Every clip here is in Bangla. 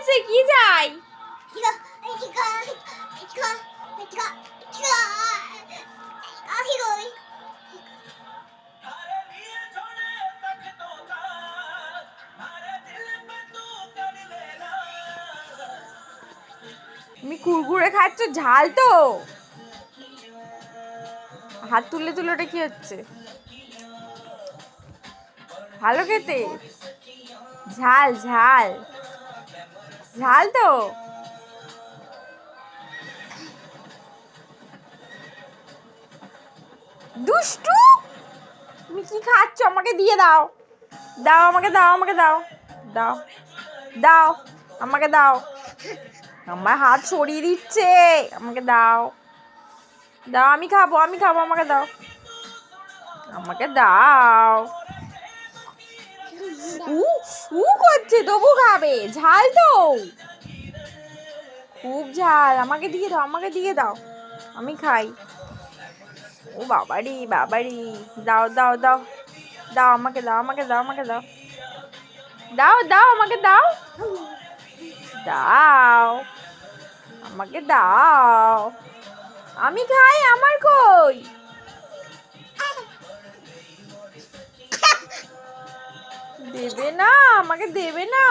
হয়েছে, কি যাই তুমি কুরকুরে খাচ্ছ, ঝাল তো। হাত তুলে তুলে ওটা কি হচ্ছে? ভালো খেতে? ঝাল ঝাল। ঝাল তো। দুষ্টু, তুমি কি খাচ্ছ? আমাকে দিয়ে দাও। দাও, আমাকে দাও আমাকে দাও। দাও দাও, আমাকে দাও। আমার হাত সরিয়ে দিচ্ছে। আমাকে দাও। দাও, আমি খাব আমি খাব, আমাকে দাও। আমাকে দাও। উ উ করছে, তবু খাবে। ঝাল তো। খুব ঝাল। আমাকে দিয়ে দাও, আমাকে দিয়ে দাও। আমি খাই। ও বাবারি বাবারি। দাও দাও দাও। দাও আমাকে দাও আমাকে দাও আমাকে, দাও। দাও দাও আমাকে, দাও। দাও। আমাকে দাও। আমি খাই, আমার কই? দেবে না, আমাকে দেবে না।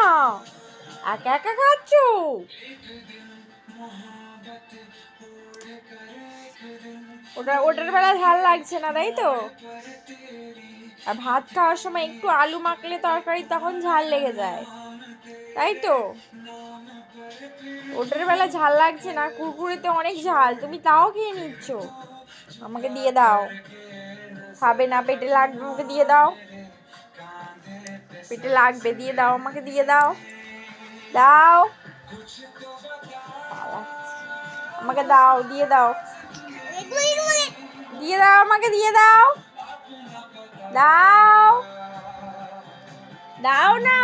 একা একা খাচ্ছ? ওটা, ওটার বেলা ঝাল লাগছে না, তাই তো? আর ভাত খাওয়ার সময় একটু আলু মাখলে তরকারি, তখন ঝাল লেগে যায়। তাই তো? ওটার বেলা ঝাল লাগছে না, কুরকুরেতে অনেক ঝাল, তুমি তাও খেয়ে নিচ্ছ। আমাকে দিয়ে দাও। খাবে না, পেটে লাগবে আমাকে দিয়ে দাও। পেটে লাগবে, দিয়ে দাও আমাকে, দিয়ে দাও। দাও। আমাকে দাও, দিয়ে দাও। দিয়ে দাও আমাকে, দিয়ে দাও। দাও। দাও না।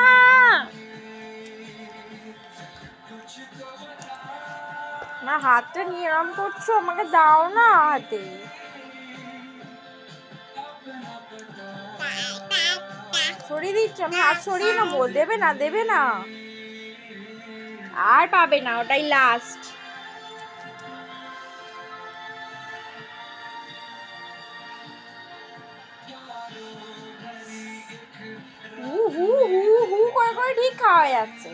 না, হাতটা নিয়ে এরম করছ, আমাকে দাও না হাতে। সরিয়ে দিচ্ছ আমি হাত সরিয়ে নেব দেবে না দেবে না। আর পাবে না ওটাই লাস্ট হু হু হু হু করে করে ঠিক খাওয়া যাচ্ছে।